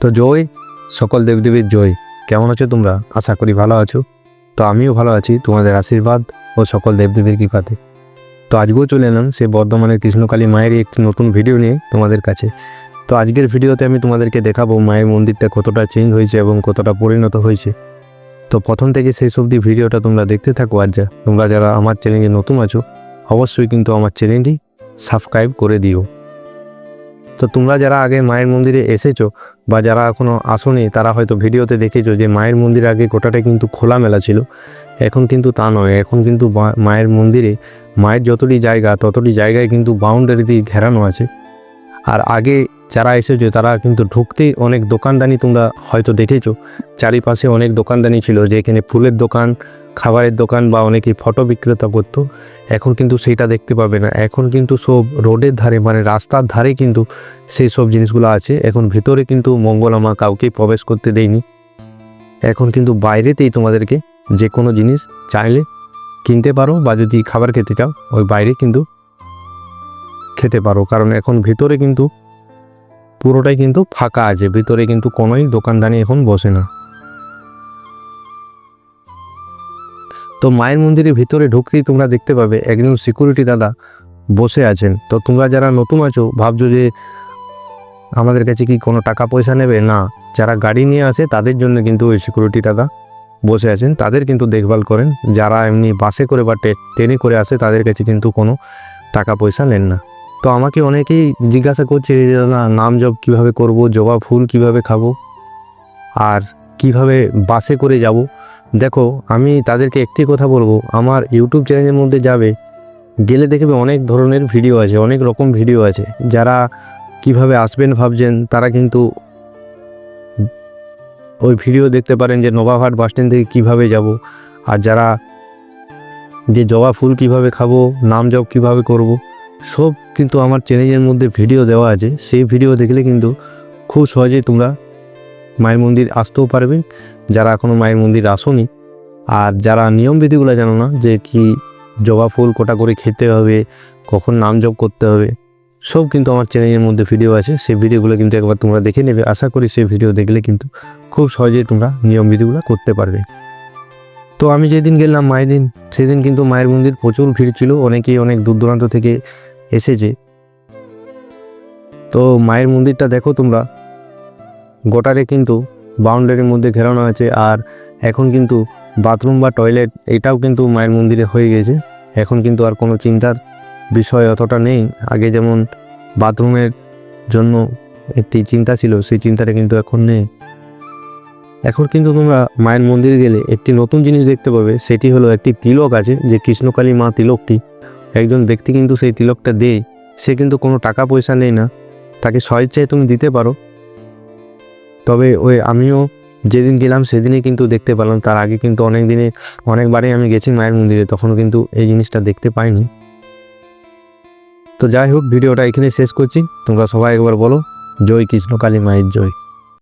তো জয়, সকল দেবদেবীর জয়। কেমন আছো তোমরা? আশা করি ভালো আছো। তো আমিও ভালো আছি, তোমাদের আশীর্বাদ ও সকল দেবদেবীর কৃপাতে। তো আজকেও চলে এলাম সে বর্ধমানের কৃষ্ণকালী মায়ের একটি নতুন ভিডিও নিয়ে তোমাদের কাছে। তো আজকের ভিডিওতে আমি তোমাদেরকে দেখাবো মায়ের মন্দিরটা কতটা চেঞ্জ হয়েছে এবং কতটা পরিণত হয়েছে। তো প্রথম থেকে সেই সব অবধি ভিডিওটা তোমরা দেখতে থাকো আজ যা। তোমরা যারা আমার চ্যানেলে নতুন আছো, অবশ্যই কিন্তু আমার চ্যানেলটি সাবস্ক্রাইব করে দিও। তো তোমরা যারা আগে মায়ের মন্দিরে এসেছ বা যারা এখনও আসোনি, তারা হয়তো ভিডিওতে দেখেছ যে মায়ের মন্দির আগে গোটাটা কিন্তু খোলামেলা ছিল। এখন কিন্তু তা নয়। এখন কিন্তু মায়ের মন্দিরে, মায়ের যতটি জায়গা, ততটি জায়গায় কিন্তু বাউন্ডারি দিয়ে ঘেরানো আছে। আর আগে যারা এসেছ তারা কিন্তু ঢুকতেই অনেক দোকানদানি তোমরা হয়তো দেখেছ। চারিপাশে অনেক দোকানদানি ছিল যে এখানে ফুলের দোকান, খাবারের দোকান বা অনেকেই ফটো বিক্রেতা করতো। এখন কিন্তু সেটা দেখতে পাবে না। এখন কিন্তু সব রোডের ধারে মানে রাস্তার ধারে কিন্তু সেই সব জিনিসগুলো আছে। এখন ভিতরে কিন্তু মঙ্গলামা কাউকেই প্রবেশ করতে দেয়নি। এখন কিন্তু বাইরেতেই তোমাদেরকে যে কোনো জিনিস চাইলে কিনতে পারো বা যদি খাবার খেতে চাও, ওই বাইরে কিন্তু খেতে পারো। কারণ এখন ভিতরে কিন্তু পুরোটাই কিন্তু ফাঁকা আছে, ভিতরে কিন্তু কোনোই দোকানদানি এখন বসে না। তো মায়ের মন্দিরের ভিতরে ঢুকতেই তোমরা দেখতে পাবে একজন সিকিউরিটি দাদা বসে আছেন। তো তোমরা যারা নতুন আছো, ভাবছ যে আমাদের কাছে কি কোনো টাকা পয়সা নেবে? না, যারা গাড়ি নিয়ে আসে, তাদের জন্য কিন্তু ওই সিকিউরিটি দাদা বসে আছেন। তাদের কিন্তু দেখভাল করেন। যারা এমনি বাসে করে বা ট্রেনে করে আসে, তাদের কাছে কিন্তু কোনো টাকা পয়সা নেন না। তো আমাকে অনেকেই জিজ্ঞাসা করছে যে, দাদা, নাম জব কীভাবে করব? জবা ফুল কীভাবে খাব? আর কীভাবে বাসে করে যাব? দেখো, আমি তাদেরকে একটি কথা বলব। আমার ইউটিউব চ্যানেলের মধ্যে যাবে, গেলে দেখবে অনেক ধরনের ভিডিও আছে, অনেক রকম ভিডিও আছে। যারা কীভাবে আসবেন ভাবছেন, তারা কিন্তু ওই ভিডিও দেখতে পারেন যে, নবাবহাট বাস স্ট্যান্ড থেকে কীভাবে যাব। আর যারা যে জবা ফুল কীভাবে খাব, নাম জব কীভাবে করব, সব কিন্তু আমার চ্যানেলের মধ্যে ভিডিও দেওয়া আছে, সেই ভিডিও দেখলে কিন্তু খুব সহজেই তোমরা মায়ের মন্দির আসতেও পারবে। যারা এখনও মায়ের মন্দির আসোনি, আর যারা নিয়মবিধিগুলো জানো না, যে কি জবা ফুল কোটা করে খেতে হবে, কখন নাম জপ করতে হবে, সব কিন্তু আমার চ্যানেলের মধ্যে ভিডিও আছে। সেই ভিডিওগুলো কিন্তু একবার তোমরা দেখে নেবে। আশা করি সেই ভিডিও দেখলে কিন্তু খুব সহজেই তোমরা নিয়মবিধিগুলো করতে পারবে। তো আমি যেদিন গেলাম মায়ের দিন, সেদিন কিন্তু মায়ের মন্দির প্রচুর ভিড় ছিল। অনেকেই অনেক দূর দূরান্ত থেকে এসেছে। তো মায়ের মন্দিরটা দেখো তোমরা। গোটারে কিন্তু বাউন্ডারির মধ্যে ঘেরানো আছে আর এখন কিন্তু বাথরুম বা টয়লেট এটাও কিন্তু মায়ের মন্দিরে হয়ে গেছে। এখন কিন্তু আর কোনো চিন্তার বিষয় অতটা নেই। আগে যেমন বাথরুমের জন্য একটি চিন্তা ছিল, সেই চিন্তাটা কিন্তু এখন নেই। এখন কিন্তু তোমরা মায়ের মন্দিরে গেলে একটি নতুন জিনিস দেখতে পাবে, সেটি হলো একটি তিলক আছে, যে কৃষ্ণকালী মা তিলকটি। একজন ব্যক্তি কিন্তু সেই তিলকটা দেয়, সে কিন্তু কোনো টাকা পয়সা নেই না। তাকে স্বেচ্ছায় তুমি দিতে পারো। তবে ওই আমিও যেদিন গেলাম সেদিনই কিন্তু দেখতে পেলাম, তার আগে কিন্তু অনেক দিনে, অনেকবারই আমি গেছি মায়ের মন্দিরে, তখনও কিন্তু এই জিনিসটা দেখতে পাইনি। তো যাই হোক, ভিডিওটা এখানে শেষ করছি। তোমরা সবাই একবার বলো, জয় কৃষ্ণকালী মায়ের জয়।